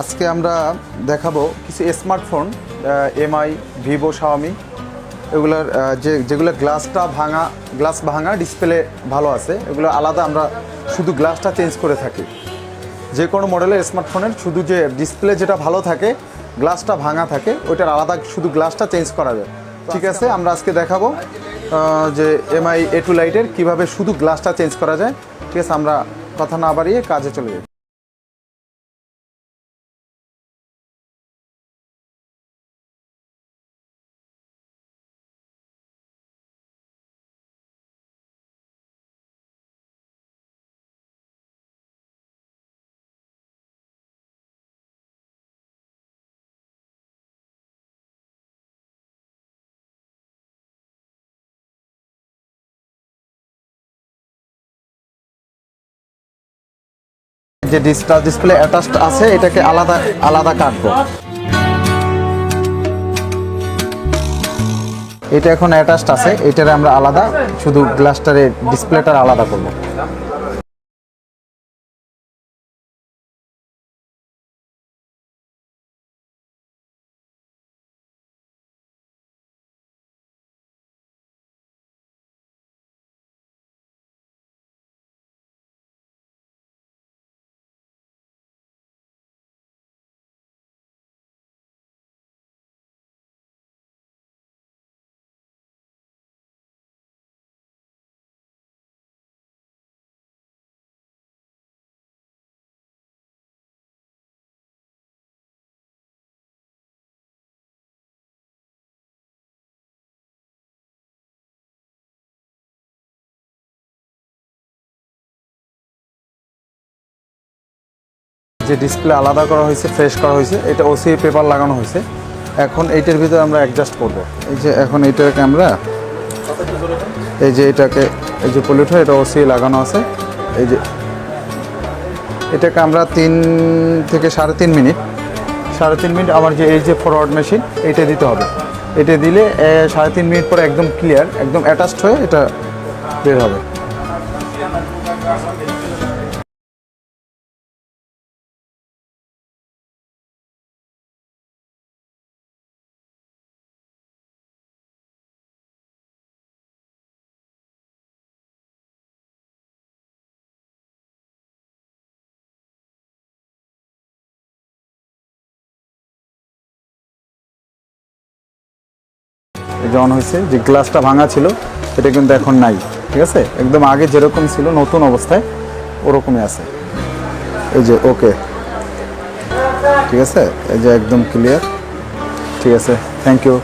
আজকে আমরা দেখাবো কিছু স্মার্টফোন এমআই ভিভো শাওমি এগুলোর যে, যেগুলো গ্লাসটা ভাঙা, গ্লাস ভাঙা ডিসপ্লে ভালো আছে, এগুলো আলাদা আমরা শুধু গ্লাসটা চেঞ্জ করে থাকি। যে কোনো মডেলের স্মার্টফোনের শুধু যে ডিসপ্লে যেটা ভালো থাকে, গ্লাসটা ভাঙা থাকে, ওইটার আলাদা শুধু গ্লাসটা চেঞ্জ করা যায়। ঠিক আছে, আমরা আজকে দেখাবো যে এমআই এ টু লাইটের কীভাবে শুধু গ্লাসটা চেঞ্জ করা যায়। ঠিক আছে, আমরা কথা না বাড়িয়ে কাজে চলে যাই। যে ডিসটা ডিসপ্লে অ্যাটাচড আছে, এটাকে আলাদা আলাদা কাটবো। এটা এখন অ্যাটাচড আছে, এটারে আমরা আলাদা, শুধু গ্লাসটারে ডিসপ্লেটার আলাদা করব। যে ডিসপ্লে আলাদা করা হয়েছে ফ্রেশ করা হয়েছে, এটা ওসি পেপার লাগানো হয়েছে। এখন এইটার ভিতরে আমরা অ্যাডজাস্ট করব। এই যে এখন এইটাকে আমরা এই যে এটাকে, এই যে পলিউট হয় এটা ওসি লাগানো আছে। এই যে এটাকে আমরা তিন থেকে সাড়ে তিন মিনিট, সাড়ে তিন মিনিট আমার যে এই যে ফরওয়ার্ড মেশিন এটা দিতে হবে। এটা দিলে সাড়ে তিন মিনিট পরে একদম ক্লিয়ার একদম অ্যাটাচড হয়ে এটা বের হবে। অন হয়েছে, যে গ্লাসটা ভাঙা ছিল এটা কিন্তু এখন নাই, ঠিক আছে? একদম আগে যেরকম ছিল, নতুন অবস্থায় ওরকমই আছে। এই যে, ওকে। ঠিক আছে? এই যে একদম ক্লিয়ার ঠিক আছে থ্যাংক ইউ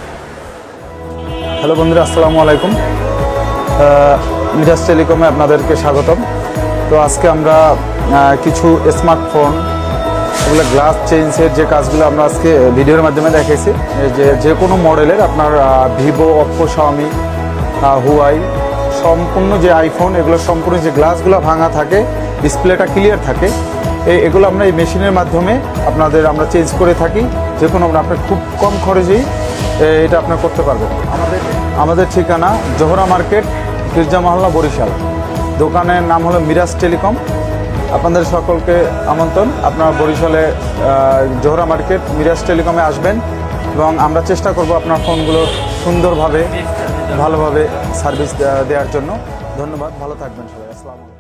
হ্যালো বন্ধুরা, আসসালামু আলাইকুম। মিরাজ টেলিকমে আপনাদেরকে স্বাগতম। তো আজকে আমরা কিছু স্মার্টফোন এগুলো গ্লাস চেঞ্জের যে কাজগুলো আমরা আজকে ভিডিওর মাধ্যমে দেখেছি যে যে কোনো মডেলের আপনার ভিভো অপ্পো শাওমি হুয়াই সম্পূর্ণ যে আইফোন এগুলো সম্পূর্ণ যে গ্লাসগুলো ভাঙা থাকে ডিসপ্লেটা ক্লিয়ার থাকে এই এগুলো আমরা এই মেশিনের মাধ্যমে আপনাদের আমরা চেঞ্জ করে থাকি যে কোনো আপনার খুব কম খরচেই এটা আপনার করতে পারবেন। আমাদের আমাদের ঠিকানা জোহরা মার্কেট গির্জা মহল্লা বরিশাল। দোকানের নাম হলো মিরাজ টেলিকম। আপনাদের সকলকে আমন্ত্রণ। আপনারা বরিশালে জোহরা মার্কেট, মিরাজ টেলিকমে আসবেন এবং আমরা চেষ্টা করব আপনার ফোনগুলো সুন্দরভাবে, ভালোভাবে সার্ভিস দেওয়ার জন্য। ধন্যবাদ, ভালো থাকবেন সবাই। আসসালামু